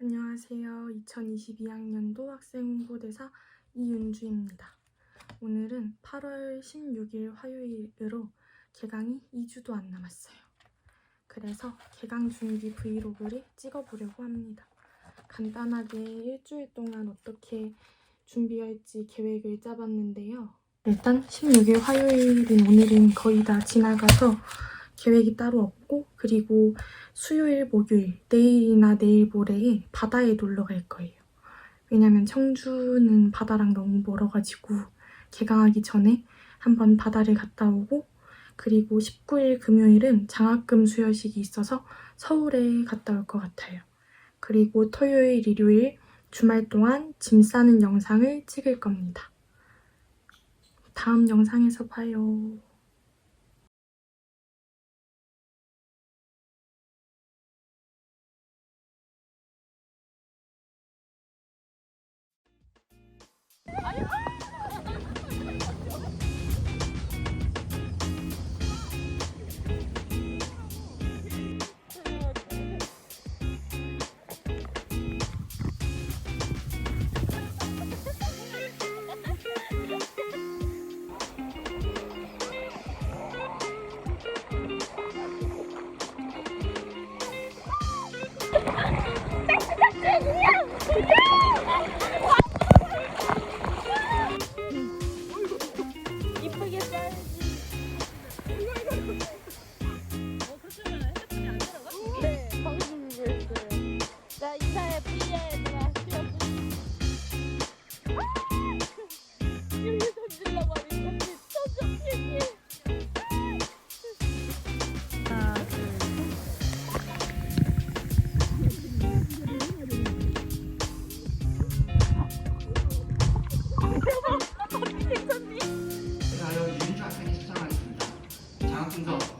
안녕하세요. 2022학년도 학생 홍보대사 이윤주입니다. 오늘은 8월 16일 화요일으로 개강이 2주도 안 남았어요. 그래서 개강 준비 브이로그를 찍어보려고 합니다. 간단하게 일주일 동안 어떻게 준비할지 계획을 짜봤는데요. 일단 16일 화요일인 오늘은 거의 다 지나가서 계획이 따로 없고 그리고 수요일, 목요일, 내일이나 내일 모레에 바다에 놀러 갈 거예요. 왜냐면 청주는 바다랑 너무 멀어가지고 개강하기 전에 한번 바다를 갔다 오고 그리고 19일 금요일은 장학금 수여식이 있어서 서울에 갔다 올 것 같아요. 그리고 토요일, 일요일 주말 동안 짐 싸는 영상을 찍을 겁니다. 다음 영상에서 봐요. 유인주 학생이 시청하겠습니다. 장학순서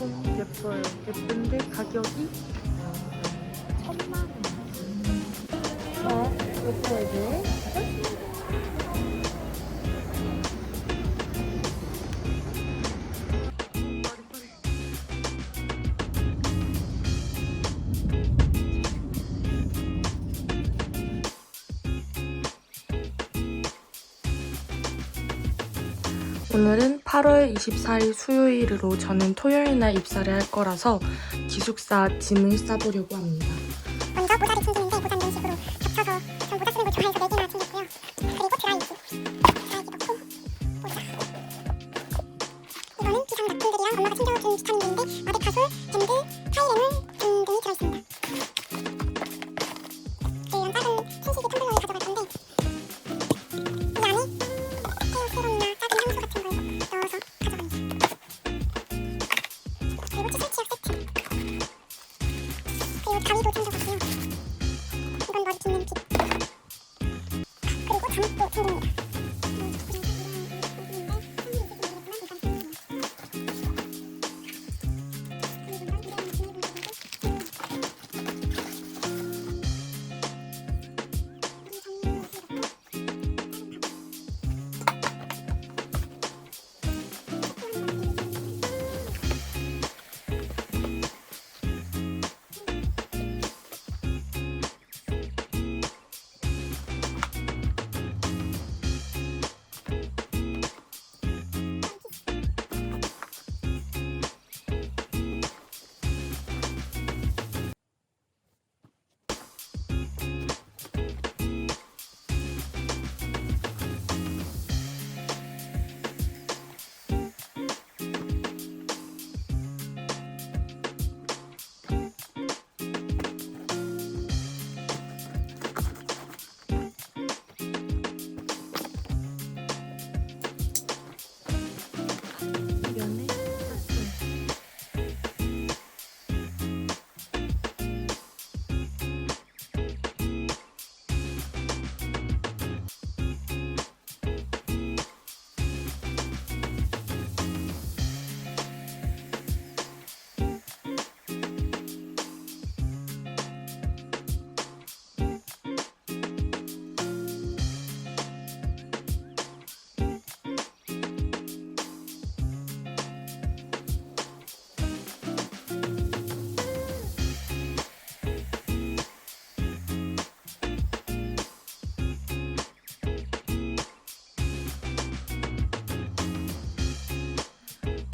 작품 예뻐요. 예쁜데 가격이 천만 원. 어, 예뻐야 오늘은 8월 24일 수요일으로 저는 토요일 날 입사를 할 거라서 기숙사 짐을 싸보려고 합니다.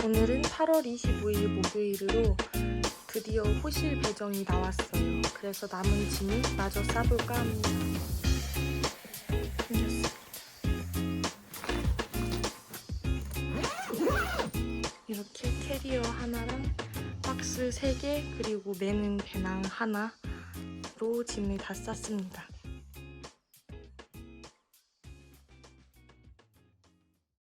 오늘은 8월 25일 목요일으로 드디어 호실 배정이 나왔어요. 그래서 남은 짐을 마저 싸볼까 합니다. 이렇게 캐리어 하나랑 박스 3개 그리고 매는 배낭 하나로 짐을 다 쌌습니다.